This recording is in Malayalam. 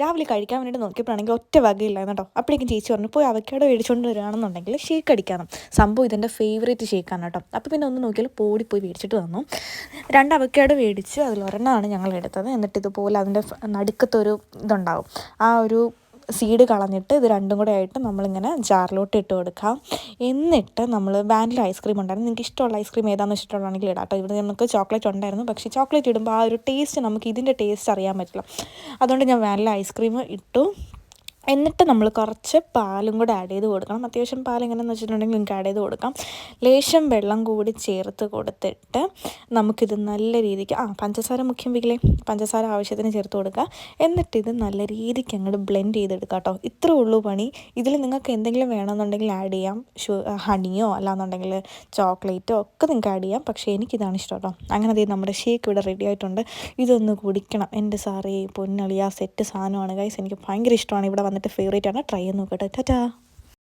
രാവിലെ കഴിക്കാൻ വേണ്ടിയിട്ട് നോക്കിയപ്പോഴാണെങ്കിൽ ഒറ്റ വകയില്ലായിരുന്നു കേട്ടോ. അപ്പോഴേക്കും ചേച്ചി പറഞ്ഞു പോയി അവക്കാട് മേടിച്ചുകൊണ്ട് വരികയാണെന്നുണ്ടെങ്കിൽ ഷേക്ക് അടിക്കാനും സംഭവം ഇതെന്റെ ഫേവറേറ്റ് ഷേക്കാണ് കേട്ടോ. അപ്പോൾ പിന്നെ ഒന്ന് നോക്കിയാൽ പോടി പോയി മേടിച്ചിട്ട് വന്നു. രണ്ട് അവക്കാട് മേടിച്ച് അതിൽ ഒരെണ്ണമാണ് ഞങ്ങൾ എടുത്തത്. എന്നിട്ട് ഇതുപോലെ അതിന്റെ നടുക്കത്തൊരു ഇതുണ്ടാവും. ആ ഒരു സീഡ് കളഞ്ഞിട്ട് ഇത് രണ്ടും കൂടെ ആയിട്ട് നമ്മളിങ്ങനെ ജാറിലോട്ട് ഇട്ട് കൊടുക്കാം. എന്നിട്ട് നമ്മൾ വാനില ഐസ്ക്രീം ഉണ്ടായിരുന്നു. നിങ്ങൾക്ക് ഇഷ്ടമുള്ള ഐസ്ക്രീം ഏതാണെന്ന് വെച്ചിട്ടുള്ളതാണെങ്കിൽ ഇടാം ഇവിടെ നമുക്ക് ചോക്ലേറ്റ് ഉണ്ടായിരുന്നു. പക്ഷേ ചോക്ലേറ്റ് ഇടുമ്പോൾ ആ ഒരു ടേസ്റ്റ് നമുക്ക് ഇതിന്റെ ടേസ്റ്റ് അറിയാൻ പറ്റില്ല. അതുകൊണ്ട് ഞാൻ വാനില ഐസ്ക്രീം ഇട്ടു. എന്നിട്ട് നമ്മൾ കുറച്ച് പാലും കൂടെ ആഡ് ചെയ്ത് കൊടുക്കണം. അത്യാവശ്യം പാൽ എങ്ങനെയെന്ന് വെച്ചിട്ടുണ്ടെങ്കിൽ നിങ്ങൾക്ക് ആഡ് ചെയ്ത് കൊടുക്കാം. ലേശം വെള്ളം കൂടി ചേർത്ത് കൊടുത്തിട്ട് നമുക്കിത് നല്ല രീതിക്ക് ആ പഞ്ചസാര മുഖ്യം വികിലേ പഞ്ചസാര ആവശ്യത്തിന് ചേർത്ത് കൊടുക്കുക. എന്നിട്ടിത് നല്ല രീതിക്ക് അങ്ങോട്ട് ബ്ലെൻഡ് ചെയ്തെടുക്കുക കേട്ടോ. ഇത്രേ ഉള്ളൂ പണി. ഇതിൽ നിങ്ങൾക്ക് എന്തെങ്കിലും വേണമെന്നുണ്ടെങ്കിൽ ആഡ് ചെയ്യാം. ഷു ഹണിയോ അല്ലാന്നുണ്ടെങ്കിൽ ചോക്ലേറ്റോ ഒക്കെ നിങ്ങൾക്ക് ആഡ് ചെയ്യാം. പക്ഷേ എനിക്കിതാണ് ഇഷ്ടം കേട്ടോ. അങ്ങനെ ദേ നമ്മുടെ ഷേക്ക് ഇവിടെ റെഡി ആയിട്ടുണ്ട്. ഇതൊന്ന് കുടിക്കണം. എന്റെ സാറേ പൊന്നളിയാ സെറ്റ് സാധനമാണ്. ഗൈസ് എനിക്ക് ഭയങ്കര ഇഷ്ടമാണ് ഇവിടെ വന്നിട്ട് ഫേവറേറ്റ് ആണ്. ട്രൈ ചെയ്ത് നോക്കട്ടെ ടാറ്റാ.